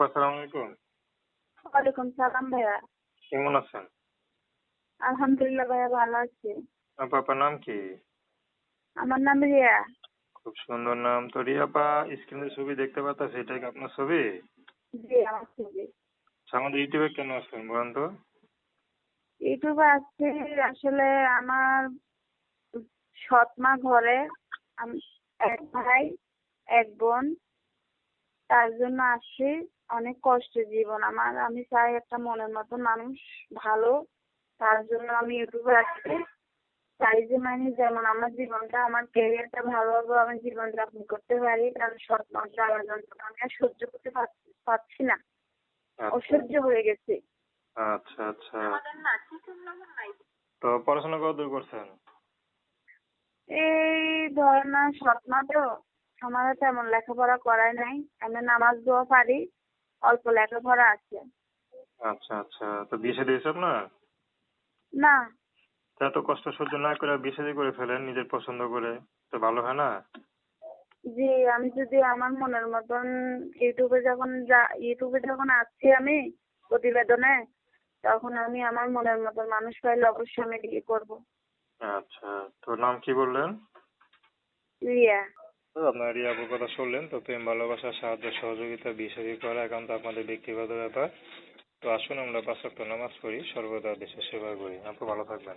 আপা সালাম আলাইকুম। ওয়ালাইকুম সালাম ভাইয়া। কেমন আছেন? আলহামদুলিল্লাহ ভাইয়া ভালো আছি। আপা আপনার নাম কি? আমার নাম রিয়া। খুব সুন্দর নাম। তো রিয়া আপা স্ক্রিনে ছবি দেখতে এটা কি আপনার ছবি? জি আমার ছবি। আচ্ছা, আমাদের ইউটিউবে কেন আসছেন বলেন তো? ইউটিউবে আসছে আসলে আমার সৎ মা ঘরে এক ভাই এক বোন তার জন্য আসছি। অনেক কষ্টের জীবন। আমার আমি চাই একটা মনের মতো মানুষ ভালো তার জন্য আমি ইউটিউবে আসছি চাই যে মানে যেমন আমার জীবনটা আমার ক্যারিয়ারটা ভালোভাবে আমি জীবনযাপন করতে পারি কারণ সৎ মা জ্বালা যন্ত্রণা আমি আর সহ্য করতে পারছি- পারছি না। আচ্ছা। অসহ্য হয়ে গেছে। আচ্ছা আচ্ছা। তো পড়াশোনা কত দূর করছেন? এই ধর না স্বপ্ন তো আমার তেমন লেখাপড়া করাই নাই। আমি নামাজ দোয়া পারি। অল্প লেখাপড়া আছে। আচ্ছা আচ্ছা। তো বিয়ে শাদী হয়েছে আপনার? না। তা এত কষ্ট সহ্য না করে বিয়ে শাদী করে ফেলেন নিজের পছন্দ করে তো ভালো হয় না? জি আমি যদি আমার মনের মতন ইউটিউবে যখন যা ইউটিউবে যখন আসছি আমি প্রতিবেদনে তখন আমি আমার মনের মতন মানুষ পাইলে অবশ্যই আমি বিয়ে করব। আচ্ছা তোর নাম কি বললেন? রিয়া। আপনার আপুর কথা শুনলেন, তো প্রেম, ভালোবাসা, সাহায্য, সহযোগিতা বিষয় করা একান্ত আপনাদের ব্যক্তিগত ব্যাপার। তো আসুন আমরা পাঁচ নামাজ পড়ি, সর্বদা দেশের সেবা করি। আপনি ভালো থাকবেন।